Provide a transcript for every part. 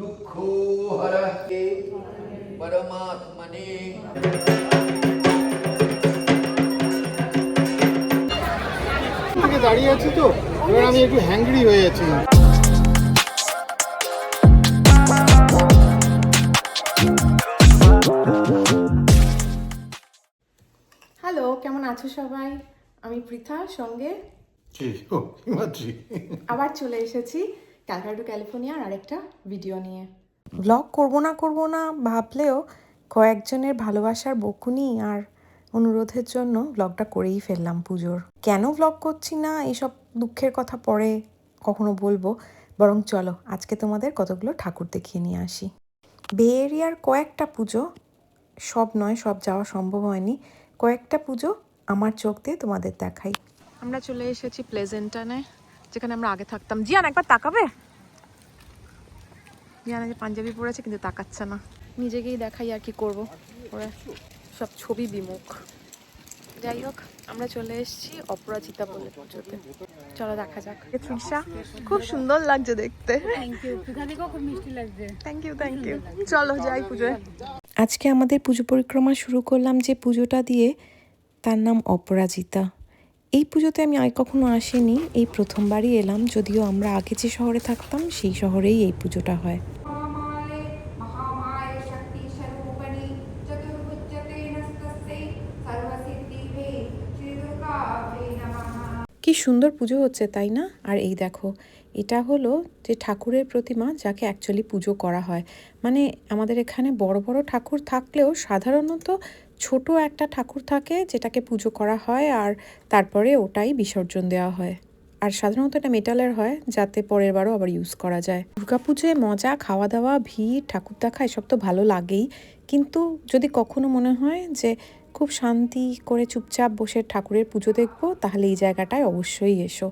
দুঃখ হরহে পরমাত্মনে দাঁড়িয়ে আছি তো এবার আমি একটু হ্যাংরি হয়ে যাচ্ছি হ্যালো কেমন আছো সবাই? আমি পৃথা সঙ্গে। ও আবার চলে এসেছি। ক্যালকাটা ক্যালিফোর্নিয়ার আরেকটা ভিডিও নিয়ে। ব্লগ করব না করব না ভাবলেও কয়েকজনের ভালোবাসার বকুনি আর অনুরোধের জন্য ব্লগটা করেই ফেললাম পুজোর। কেন ব্লগ করছি না এইসব দুঃখের কথা পরে কখনো বলব। বরং চলো আজকে তোমাদের কতগুলো ঠাকুর দেখিয়ে নিয়ে আসি। বে এরিয়ার কয়েকটা পুজো সব নয় সব যাওয়া সম্ভব হয়নি। কয়েকটা পুজো আমার চোখ দিয়ে তোমাদের দেখাই। আমরা চলে এসেছি প্লেজেন্টানে যেখানে আমরা আগে থাকতাম। জিয়ান একবার তাকাবে? জিয়ান আজ পাঞ্জাবি পরেছে কিন্তু তাকাচ্ছে না। নিজেকেই দেখাই আর কি করব। ওরা সব ছবি বিমুখ। যাই হোক আমরা চলে এসেছি অপরাজিতা বলে পুজোতে। চলো দেখা যাক। তৃষা খুব সুন্দর লাগছে দেখতে। থ্যাংক ইউ খুব মিষ্টি লাগছে। থ্যাংক ইউ থ্যাংক ইউ চলো যাই পুজোয়। আজকে আমাদের পুজো পরিক্রমা শুরু করলাম যে পুজোটা দিয়ে তার নাম অপরাজিতা। এই পুজোতে আমি আর কখনো আসিনি। এই প্রথমবারই এলাম যদিও আমরা আগে যে শহরে থাকতাম সেই শহরেই এই পুজোটা হয়। কি সুন্দর পুজো হচ্ছে তাই না? আর এই দেখো এটা হলো যে ঠাকুরের প্রতিমা যাকে অ্যাকচুয়ালি পুজো করা হয়। মানে আমাদের এখানে বড় বড় ঠাকুর থাকলেও সাধারণত ছোট একটা ঠাকুর থাকে যেটাকে পুজো করা হয় আর তারপরে ওটাই বিসর্জন দেওয়া হয়। আর সাধারণত এটা মেটালের হয় যাতে পরের বারও আবার ইউজ করা যায়। দুর্গাপুজোয় মজা খাওয়া দাওয়া ভিড় ঠাকুর দেখা এসব তো ভালো লাগেই। কিন্তু যদি কখনো মনে হয় যে খুব শান্তি করে চুপচাপ বসে ঠাকুরের পুজো দেখব তাহলে এই জায়গাটায় অবশ্যই এসো।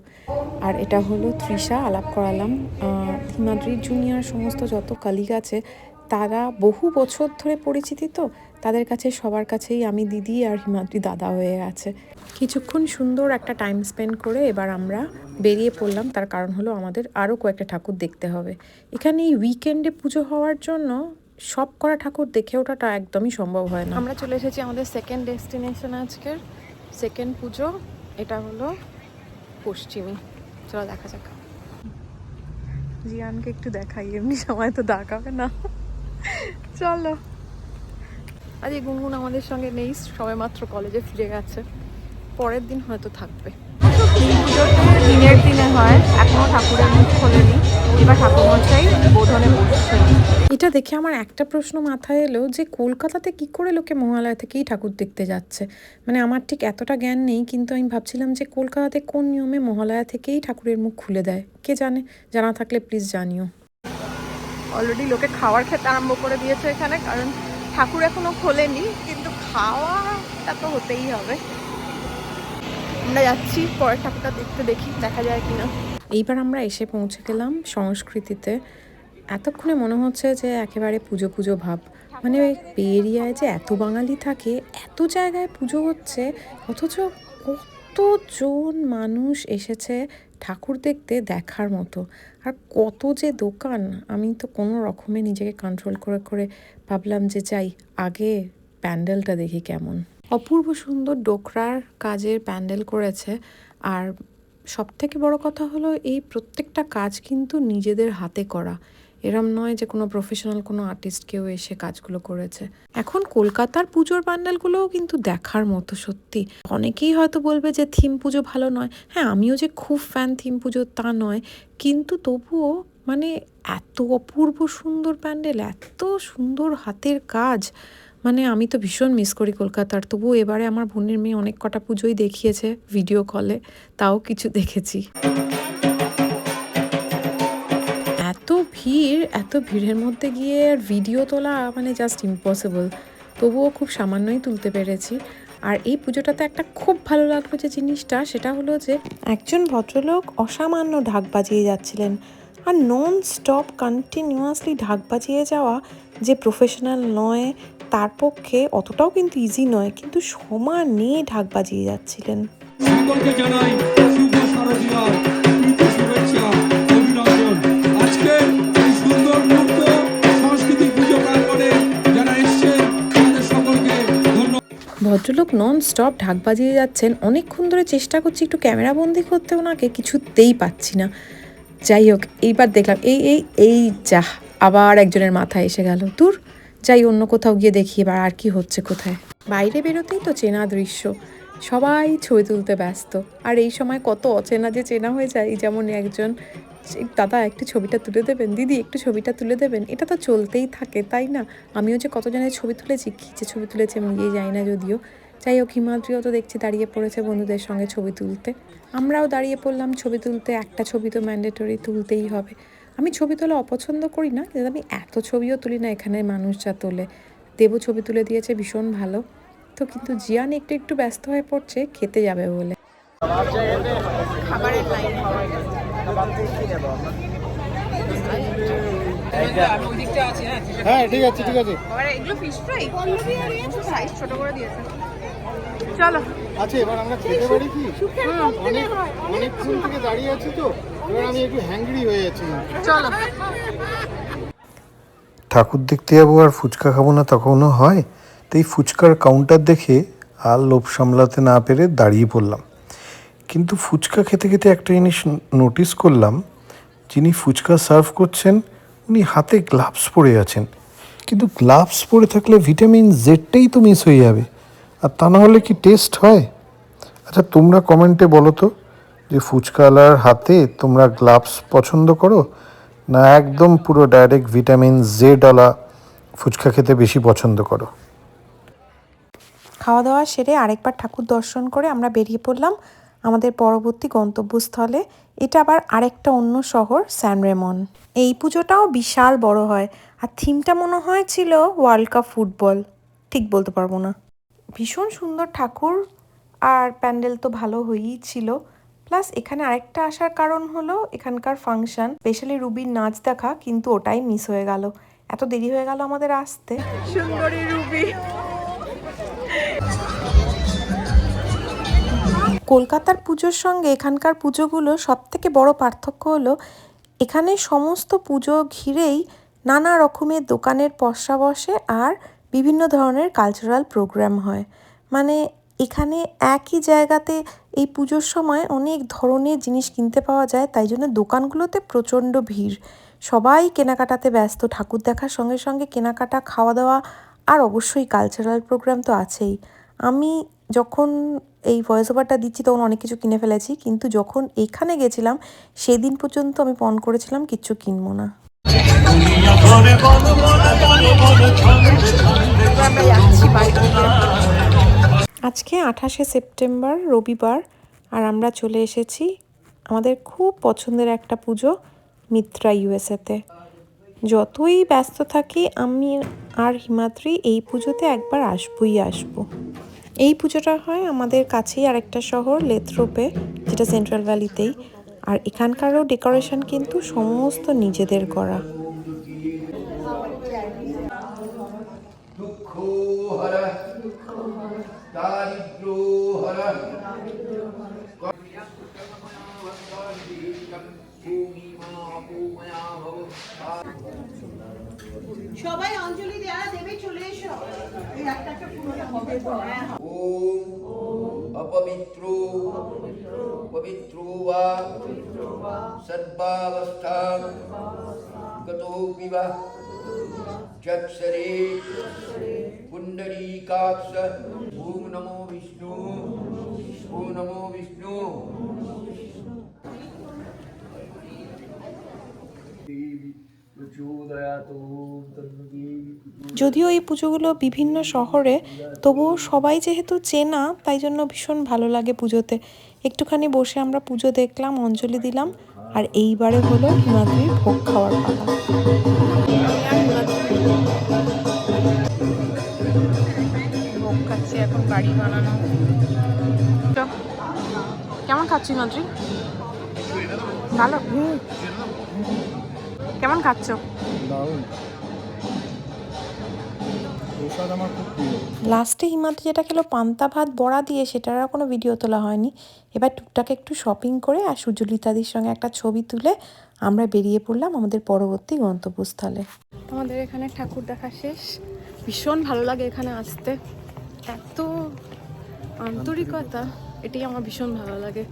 আর এটা হলো তৃষা আলাপ করালাম। আহ, হিমাদ্রির জুনিয়র সমস্ত যত কালিগ আছে তারা বহু বছর ধরে পরিচিতি তো তাদের কাছে সবার কাছেই আমি দিদি আর হিমাদ্রি দাদা হয়ে আছে। কিছুক্ষণ সুন্দর একটা টাইম স্পেন্ড করে এবার আমরা বেরিয়ে পড়লাম। তার কারণ হলো আমাদের আরও কয়েকটা ঠাকুর দেখতে হবে। এখানে এই উইকেন্ডে পুজো হওয়ার জন্য সব করা ঠাকুর দেখে ওঠাটা একদমই সম্ভব হয় না। আমরা চলে এসেছি আমাদের সেকেন্ড ডেস্টিনেশন আজকের। সেকেন্ড পুজো এটা হলো পশ্চিমী। চলো দেখা যাক। জিয়ানকে একটু দেখাই এমনি সময় তো দেখাবে না। চলো। আজ এই গুনগুন আমাদের সঙ্গে নেই সবে মাত্র কলেজে ফিরে গেছে। পরের দিন হয়তো থাকবে। দিনের দিনে হয় এখনও ঠাকুরের মুখ খোলেনি। এবার ঠাকুরমশাই বোধনে বসছেন এটা দেখে আমার একটা প্রশ্ন মাথায় এলো যে কলকাতাতে কি করে লোকে মহালয়া থেকেই ঠাকুর দেখতে যাচ্ছে? মানে আমার ঠিক এতটা জ্ঞান নেই কিন্তু আমি ভাবছিলাম যে কলকাতাতে কোন নিয়মে মহালয়া থেকেই ঠাকুরের মুখ খুলে দেয়? কে জানে? জানা থাকলে প্লিজ জানিও। অলরেডি লোকে খাবার খেতে আরম্ভ করে দিয়েছে এখানে কারণ ঠাকুর এখনও খোলেনি, কিন্তু খাওয়াটা তো হতেই হবে। আমরা যাচ্ছি, পরের ঠাকুরটা দেখতে দেখি, দেখা যায় কিনা। এইবার আমরা এসে পৌঁছে গেলাম সংস্কৃতিতে। এতক্ষণে মনে হচ্ছে যে একেবারে পুজো পুজো ভাব। মানে ওই পেরিয়ায় যে এত বাঙালি থাকে, এত জায়গায় পুজো হচ্ছে, অথচ কতজন মানুষ এসেছে ঠাকুর দেখতে দেখার মতো। আর কত যে দোকান, আমি তো কোনো রকমে নিজেকে কন্ট্রোল করে করে ভাবলাম যে চাই আগে প্যান্ডেলটা দেখি কেমন। অপূর্ব সুন্দর ডোকরার কাজের প্যান্ডেল করেছে। আর সব থেকে বড় কথা হলো, এই প্রত্যেকটা কাজ কিন্তু নিজেদের হাতে করা। এরম নয় যে কোনো প্রফেশনাল কোনো আর্টিস্ট কেউ এসে কাজগুলো করেছে। এখন কলকাতার পুজোর প্যান্ডেলগুলোও কিন্তু দেখার মতো সত্যি। অনেকেই হয়তো বলবে যে থিম পুজো ভালো নয়। হ্যাঁ আমিও যে খুব ফ্যান থিম পুজোর তা নয়। কিন্তু তবুও মানে এত অপূর্ব সুন্দর প্যান্ডেল, এত সুন্দর হাতের কাজ। মানে আমি তো ভীষণ মিস করি কলকাতার। তবুও এবারে আমার বোনের মেয়ে অনেক কটা পুজোই দেখিয়েছে ভিডিও কলে তাও কিছু দেখেছি। ভিড়, এত ভিড়ের মধ্যে গিয়ে আর ভিডিও তোলা মানে জাস্ট ইম্পসিবল তবুও খুব সামান্যই তুলতে পেরেছি। আর এই পুজোটাতে একটা খুব ভালো লাগল যে জিনিসটা, সেটা হলো যে একজন ভদ্রলোক অসামান্য ঢাক বাজিয়ে যাচ্ছিলেন। আর নন স্টপ কন্টিনিউয়াসলি ঢাক বাজিয়ে যাওয়া যে প্রফেশনাল নয়, তার পক্ষে অতটাও কিন্তু ইজি নয়, কিন্তু সমানে ঢাক বাজিয়ে যাচ্ছিলেন। জানাই শুভ ভদ্রলোক নন স্টপ ঢাক বাজিয়ে যাচ্ছেন। অনেকক্ষণ ধরে চেষ্টা করছি একটু ক্যামেরা বন্দি করতে ওনাকে, কিছুতেই পাচ্ছি না। যাই হোক, এইবার দেখলাম, এই এই এই যা আবার একজনের মাথায় এসে গেল। দূর, যাই অন্য কোথাও গিয়ে দেখি এবার আর কি হচ্ছে কোথায়। বাইরে বেরোতেই তো চেনা দৃশ্য। সবাই ছবি তুলতে ব্যস্ত। আর এই সময় কত অচেনা যে চেনা হয়ে যায় যেমন একজন "এই দাদা, একটু ছবিটা তুলে দেবেন? দিদি, একটু ছবিটা তুলে দেবেন? এটা তো চলতেই থাকে, তাই না? আমিও যে কতজনের ছবি তুলেছি, কী যে ছবি তুলেছি আমি নিজেই জানি না যদিও। যাই হোক, হিমাদ্রিও তো দেখছি দাঁড়িয়ে পড়েছে বন্ধুদের সঙ্গে ছবি তুলতে। আমরাও দাঁড়িয়ে পড়লাম ছবি তুলতে, একটা ছবি তো ম্যান্ডেটরি তুলতেই হবে। আমি ছবি তোলা অপছন্দ করি না, কিন্তু আমি এত ছবিও তুলি না এখানে মানুষ যা তোলে। দেবও ছবি তুলে দিয়েছে, ভীষণ ভালো। তো কিন্তু জিয়ান একটু একটু ব্যস্ত হয়ে পড়ছে, খেতে যাবে বলে। খাবারের লাইন হ্যাঁ ঠিক আছে ঠিক আছে। এগুলো ফিশ ফ্রাই সাইজ ছোট করে দিয়েছে। চলো। আচ্ছা এবার আমরা খেতে পারি কি? অনেক অনেকক্ষণ থেকে দাঁড়িয়ে আছি তো এবার আমি একটু হ্যাংরি হয়ে যাচ্ছি। চলো। ঠাকুর দেখতে যাব আর ফুচকা খাব না তখনও হয়। তো এই ফুচকার কাউন্টার দেখে আর লোভ সামলাতে না পেরে দাঁড়িয়ে পড়লাম। কিন্তু ফুচকা খেতে খেতে একটা জিনিস নোটিস করলাম, যিনি ফুচকা সার্ভ করছেন, উনি হাতে গ্লাভস পরে আছেন। কিন্তু গ্লাভস পরে থাকলে ভিটামিন জেডটাই তো মিস হয়ে যাবে। আর তা না হলে কি টেস্ট হয়? আচ্ছা তোমরা কমেন্টে বলো তো, যে ফুচকালার হাতে তোমরা গ্লাভস পছন্দ করো? না একদম পুরো ডাইরেক্ট ভিটামিন জেডওয়ালা ফুচকা খেতে বেশি পছন্দ করো? খাওয়া দাওয়া সেরে আরেকবার ঠাকুর দর্শন করে আমরা বেরিয়ে পড়লাম। আমাদের পরবর্তী গন্তব্যস্থলে। এটা আবার আরেকটা অন্য শহর স্যানরেমন এই পুজোটাও বিশাল বড় হয়। আর থিমটা মনে হয় ছিল ওয়ার্ল্ড কাপ ফুটবল। ঠিক বলতে পারব না। ভীষণ সুন্দর ঠাকুর আর প্যান্ডেল তো ভালো হয়েই ছিল। প্লাস এখানে আরেকটা আসার কারণ হলো এখানকার ফাংশন। স্পেশালি রুবির নাচ দেখা কিন্তু ওটাই মিস হয়ে গেল। এত দেরি হয়ে গেল আমাদের আসতে। সুন্দরী রুবি। কলকাতার পুজোর সঙ্গে এখানকার পুজোগুলো সব থেকে বড় পার্থক্য হলো, এখানে সমস্ত পুজো ঘিরেই নানা রকমের দোকানের পসরা বসে আর বিভিন্ন ধরনের কালচারাল প্রোগ্রাম হয়। মানে এখানে একই জায়গাতে এই পুজোর সময় অনেক ধরনের জিনিস কিনতে পাওয়া যায়, তাই জন্য দোকানগুলোতে প্রচণ্ড ভিড়। সবাই কেনাকাটাতে ব্যস্ত, ঠাকুর দেখার সঙ্গে সঙ্গে কেনাকাটা, খাওয়া দাওয়া আর অবশ্যই কালচারাল প্রোগ্রাম তো আছেই। আমি যখন এই ভয়েস ওভারটা দিচ্ছি তখন অনেক কিছু কিনে ফেলেছি, কিন্তু যখন এখানে গেছিলাম, সেদিন পর্যন্ত আমি পণ করেছিলাম, কিচ্ছু কিনবো না। আজকে আঠাশে সেপ্টেম্বর, রবিবার, আর আমরা চলে এসেছি আমাদের খুব পছন্দের একটা পুজো, মিত্রা ইউএসএতে যতই ব্যস্ত থাকি, আমি আর হিমাদ্রি এই পুজোতে একবার আসবই আসব। এই পুজোটা হয় আমাদের কাছেই আরেকটা শহর লেথরোপে যেটা সেন্ট্রাল ভ্যালিতেই আর এখানকারও ডেকোরেশন কিন্তু সমস্ত নিজেদের করা। দুঃখ হর দারিদ্র হর সবাই অঞ্জলি দেওয়া দেবে চলে এসো। এই একটা একটা পুরোটা হবে তো হ্যাঁ ওম অপবিত্রো পবিত্রো বা সর্বাবস্থাম গতোপি বা চক্ষরে পুণ্ডরীকাক্ষ। ওম নমো বিষ্ণু ওম নমো বিষ্ণু যদিও এই পুজোগুলো বিভিন্ন শহরে, তবুও সবাই যেহেতু চেনা, তাই জন্য ভীষণ ভালো লাগে পুজোতে। একটুখানি বসে আমরা পুজো দেখলাম, অঞ্জলি দিলাম, আর এইবারে হলো হিমাদ্রির ভোগ খাওয়ার পালা। ভোগ এখন, বাড়ি বানানো। কেমন খাচ্ছি মাদ্রি ভালো। কেমন খাচ্ছ? দারুণ। প্রসাদ আমার খুব প্রিয়। লাস্টে হিমাদ্রি যেটা খেলো পান্তা ভাত বড়া দিয়ে সেটার আর কোনো ভিডিও তোলা হয়নি। এবার টুকটাক একটু শপিং করে আর সুজলিতাদির সঙ্গে একটা ছবি তুলে আমরা বেরিয়ে পড়লাম আমাদের পরবর্তী গন্তব্যস্থলে। আমাদের এখানে ঠাকুর দেখা শেষ। ভীষণ ভালো লাগে এখানে আসতে। এত আন্তরিকতা এটাই আমার ভীষণ ভালো লাগে।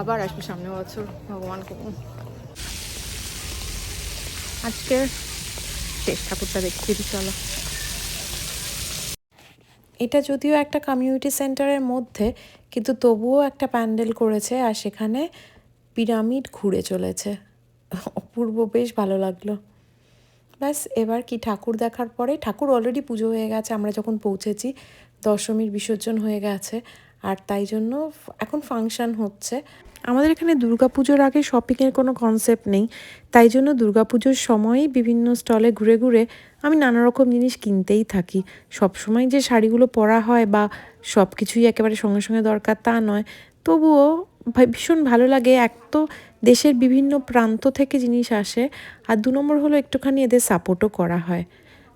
আবার আসব সামনে বছর ভগবান করুন আজকের শেষ ঠাকুরটা দেখতে দিই, চলো। এটা যদিও একটা কমিউনিটি সেন্টারের মধ্যে, কিন্তু তবুও একটা প্যান্ডেল করেছে আর সেখানে পিরামিড ঘুরে চলেছে। অপূর্ব, বেশ ভালো লাগল। ব্যাস, এবার কি ঠাকুর দেখার পরে, ঠাকুর অলরেডি পুজো হয়ে গেছে, আমরা যখন পৌঁছেছি, দশমীর বিসর্জন হয়ে গেছে। আর তাই জন্য এখন ফাংশন হচ্ছে। আমাদের এখানে দুর্গাপুজোর আগে শপিংয়ের কোনো কনসেপ্ট নেই। তাই জন্য দুর্গাপুজোর সময়ই বিভিন্ন স্টলে ঘুরে ঘুরে আমি নানা রকম জিনিস কিনতেই থাকি। সব সময় যে শাড়িগুলো পরা হয় বা সব কিছুই একেবারে সঙ্গে সঙ্গে দরকার তা নয়। তবুও ভীষণ ভালো লাগে। এক তো দেশের বিভিন্ন প্রান্ত থেকে জিনিস আসে আর দু নম্বর হলো একটুখানি এদের সাপোর্টও করা হয়।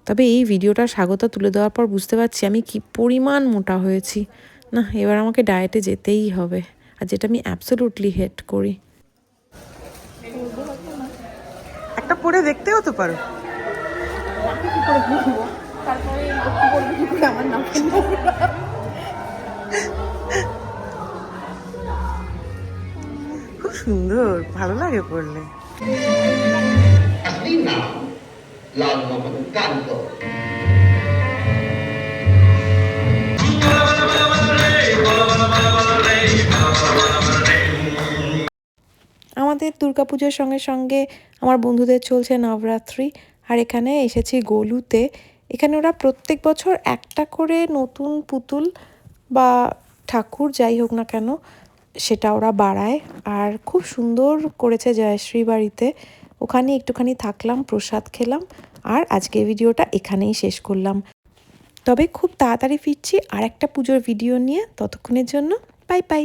তবে এই ভিডিওটা স্বাগত তুলে দেওয়ার পর বুঝতে পারছি আমি কি পরিমাণ মোটা হয়েছি। না এবার আমাকে ডায়েটে যেতেই হবে। আর যেটা আমি অ্যাবসোলুটলি হেট করি। একটা পরে দেখতেও তো পারো। খুব সুন্দর ভালো লাগে পড়লে। nam lalu আমাদের দুর্গাপুজোর সঙ্গে সঙ্গে আমার বন্ধুদের চলছে নবরাত্রি, আর এখানে এসেছি গোলুতে। এখানে ওরা প্রত্যেক বছর একটা করে নতুন পুতুল বা ঠাকুর, যাই হোক না কেন, সেটা ওরা বাড়ায়। আর খুব সুন্দর করেছে জয়শ্রী বাড়িতে। ওখানে একটুখানি থাকলাম, প্রসাদ খেলাম, আর আজকের ভিডিওটা এখানেই শেষ করলাম। তবে খুব তাড়াতাড়ি ফিরছি আর একটা পুজোর ভিডিও নিয়ে। ততক্ষণের জন্য বাই বাই